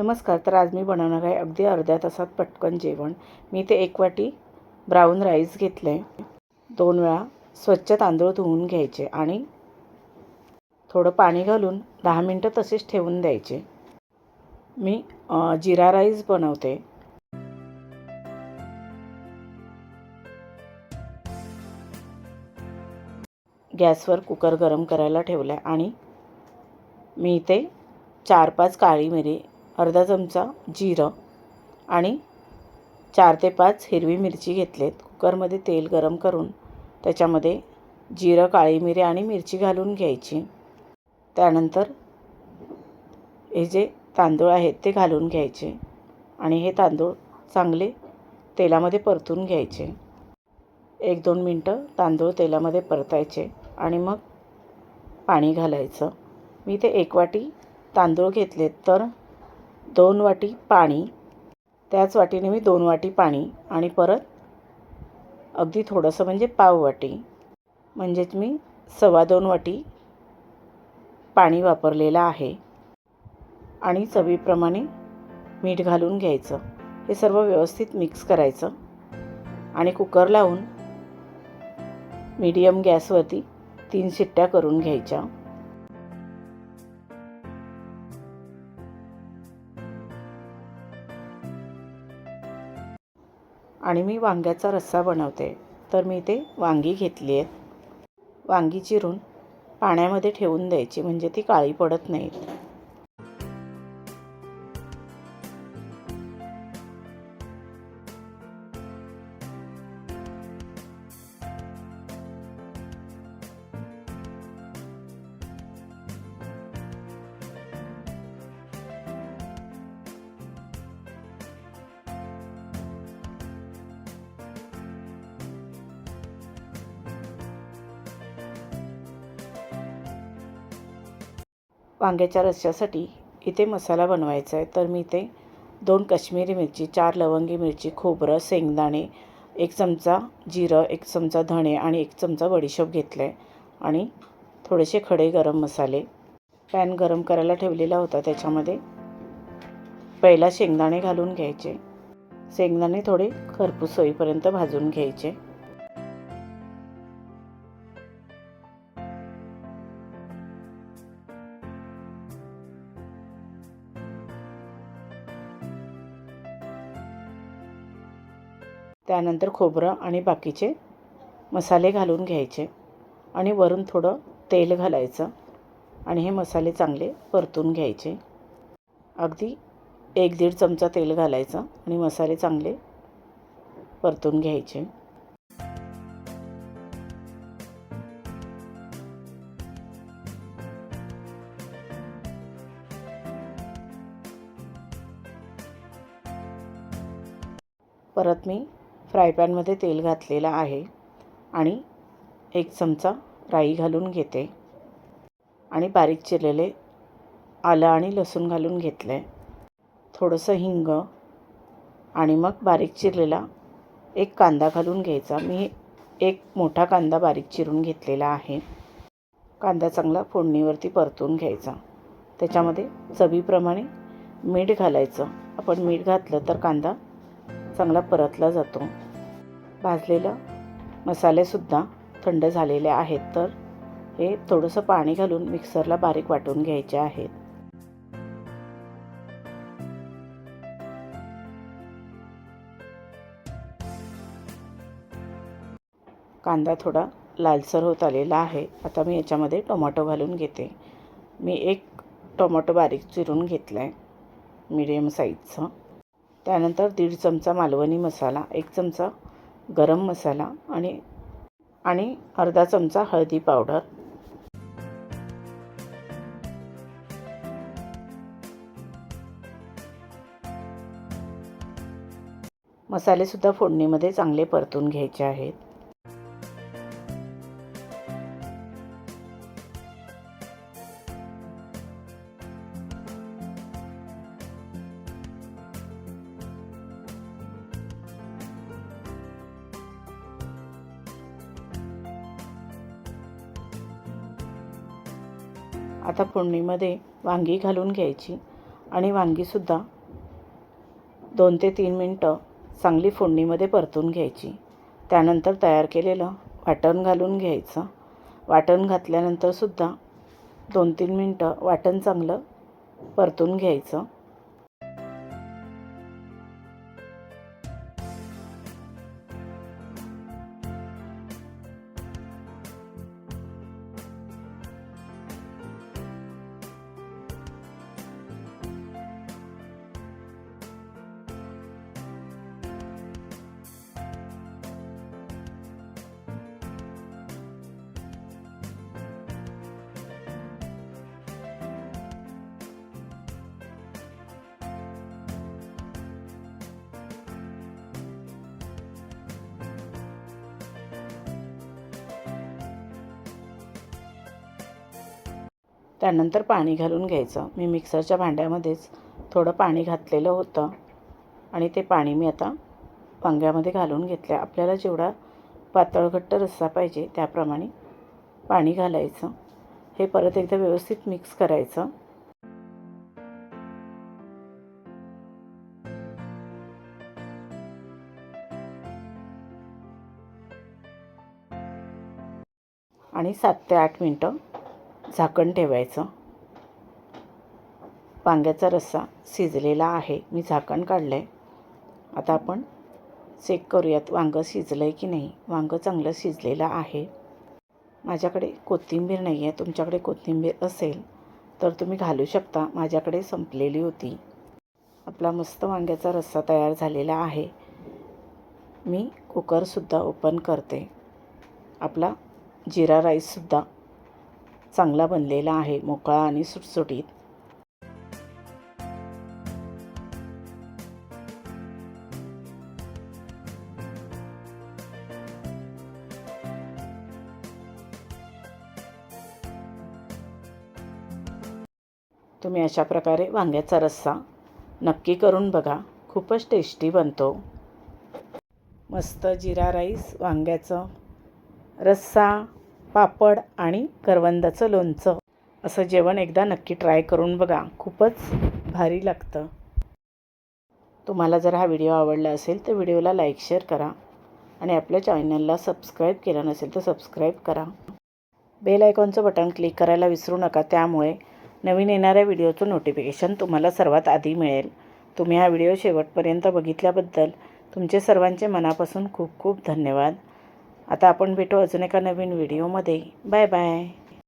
नमस्कार तर आज मी बनवणार आहे अगदी अर्ध्या तासात पटकन जेवण. मी ते एक वाटी ब्राऊन राईस घेतले दोन वेळा स्वच्छ तांदूळ धुवून घ्यायचे आणि थोडं पाणी घालून दहा मिनटं तसेच ठेवून द्यायचे. मी जिरा राईस बनवते. गॅसवर कुकर गरम करायला ठेवला आहे आणि मी इथे चार पाच काळी मिरी अर्धा चमचा जिरं आणि चार ते पाच हिरवी मिरची घेतलेत. कुकरमध्ये तेल गरम करून त्याच्यामध्ये जिरं काळी मिरी आणि मिरची घालून घ्यायची. त्यानंतर हे जे तांदूळ आहेत ते घालून घ्यायचे आणि हे तांदूळ चांगले तेलामध्ये परतून घ्यायचे. एक दोन मिनटं तांदूळ तेलामध्ये परतायचे आणि मग पाणी घालायचं. मी ते एक वाटी तांदूळ घेतलेत तर दोन वाटी पाणी. त्याच वाटीने मी दोन वाटी पाणी आणि परत अगदी थोडंसं म्हणजे पाव वाटी. म्हणजेच मी सव्वा दोन वाटी पाणी वापरलेलं आहे. आणि चवीप्रमाणे मीठ घालून घ्यायचं. हे सर्व व्यवस्थित मिक्स करायचं. आणि कुकर लावून मीडियम गॅसवरती तीन शिट्ट्या करून घ्यायच्या. आणि मी वांग्याचा रस्सा बनवते. तर मी ते वांगी घेतली आहेत. वांगी चिरून पाण्यामध्ये ठेवून द्यायची म्हणजे ती काळी पडत नाहीत. वांग्याच्या रश्श्यासाठी इथे मसाला बनवायचा आहे. तर मी इथे दोन काश्मीरी मिरची चार लवंगी मिरची खोबरं शेंगदाणे एक चमचा जिरं एक चमचा धणे आणि एक चमचा बडीशोप घेतला आहे आणि थोडेसे खडे गरम मसाले. पॅन गरम करायला ठेवलेला होता. त्याच्यामध्ये पहिला शेंगदाणे घालून घ्यायचे. शेंगदाणे थोडे खरपूस होईपर्यंत भाजून घ्यायचे. त्यानंतर खोबरं आणि बाकीचे मसाले घालून घ्यायचे आणि वरून थोडं तेल घालायचं आणि हे मसाले चांगले परतून घ्यायचे. अगदी एक दीड चमचा तेल घालायचं आणि मसाले चांगले परतून घ्यायचे. परत मी फ्रायपॅनमध्ये तेल घातलेलं आहे आणि एक चमचा राई घालून घेते. आणि बारीक चिरलेले आलं आणि लसूण घालून घेतलं आहे थोडंसं हिंग आणि मग बारीक चिरलेला एक कांदा घालून घ्यायचा. मी एक मोठा कांदा बारीक चिरून घेतलेला आहे. कांदा चांगला फोडणीवरती परतून घ्यायचा. त्याच्यामध्ये चवीप्रमाणे मीठ घालायचं. आपण मीठ घातलं तर कांदा चांगला परतला जातो. भाजलेलं मसालेसुद्धा थंड झालेले आहेत तर हे थोडंसं पाणी घालून मिक्सरला बारीक वाटून घ्यायचे आहेत. कांदा थोडा लालसर होत आलेला आहे. आता मी याच्यामध्ये टोमॅटो घालून घेते. मी एक टोमॅटो बारीक चिरून घेतला आहे मीडियम साईजचं. त्यानंतर दीड चमचा मालवणी मसाला एक चमचा गरम मसाला आणि आणि अर्धा चमचा हळदी पावडर. मसालेसुद्धा फोडणीमध्ये चांगले परतून घ्यायचे आहेत. आता फोडणीमध्ये वांगी घालून घ्यायची आणि वांगीसुद्धा दोन ते तीन मिनटं चांगली फोडणीमध्ये परतून घ्यायची. त्यानंतर तयार केलेलं वाटण घालून घ्यायचं. वाटण घातल्यानंतरसुद्धा दोन तीन मिनटं वाटण चांगलं परतून घ्यायचं. त्यानंतर पाणी घालून घ्यायचं. मी मिक्सरच्या भांड्यामध्येच थोडं पाणी घातलेलं होतं आणि ते पाणी मी आता वांग्यामध्ये घालून घेतलं आपल्याला जेवढा पातळ घट्ट रस्सा पाहिजे त्याप्रमाणे पाणी घालायचं. हे परत एकदा व्यवस्थित मिक्स करायचं. आणि सात ते आठ मिनटं झाकण ठेवायचं. वांग्याचा रस्सा शिजलेला आहे. मी झाकण काढलं आहे आता आपण चेक करूयात वांगं शिजलं आहे की नाही. वांगं चांगलं शिजलेलं आहे. माझ्याकडे कोथिंबीर नाही आहे तुमच्याकडे कोथिंबीर असेल तर तुम्ही घालू शकता. माझ्याकडे संपलेली होती. आपला मस्त वांग्याचा रस्सा तयार झालेला आहे. मी कुकरसुद्धा ओपन करते. आपला जिरा राईससुद्धा चांगला बनलेला आहे मोकळा आणि सुटसुटीत. तुम्ही अशा प्रकारे वांग्याचा रस्सा नक्की करून बघा खूपच टेस्टी बनतो. मस्त जिरा राईस वांग्याचं रस्सा पापड आणि करवंदाचं लोणचं. असं जेवण एकदा नक्की ट्राय करून बघा. खूपच भारी लागतं. तुम्हाला जर हा व्हिडिओ आवडला असेल तर व्हिडिओला लाईक शेअर करा आणि आपल्या चॅनलला सबस्क्राईब केलं नसेल तर सबस्क्राईब करा. बेल आयकॉनचं बटन क्लिक करायला विसरू नका. त्यामुळे नवीन येणाऱ्या व्हिडिओचं नोटिफिकेशन तुम्हाला सर्वात आधी मिळेल. तुम्ही हा व्हिडिओ शेवटपर्यंत बघितल्याबद्दल तुमचे सर्वांचे मनापासून खूप खूप धन्यवाद. आता आपण भेटू अजून एका नवीन व्हिडिओमध्ये. Bye bye.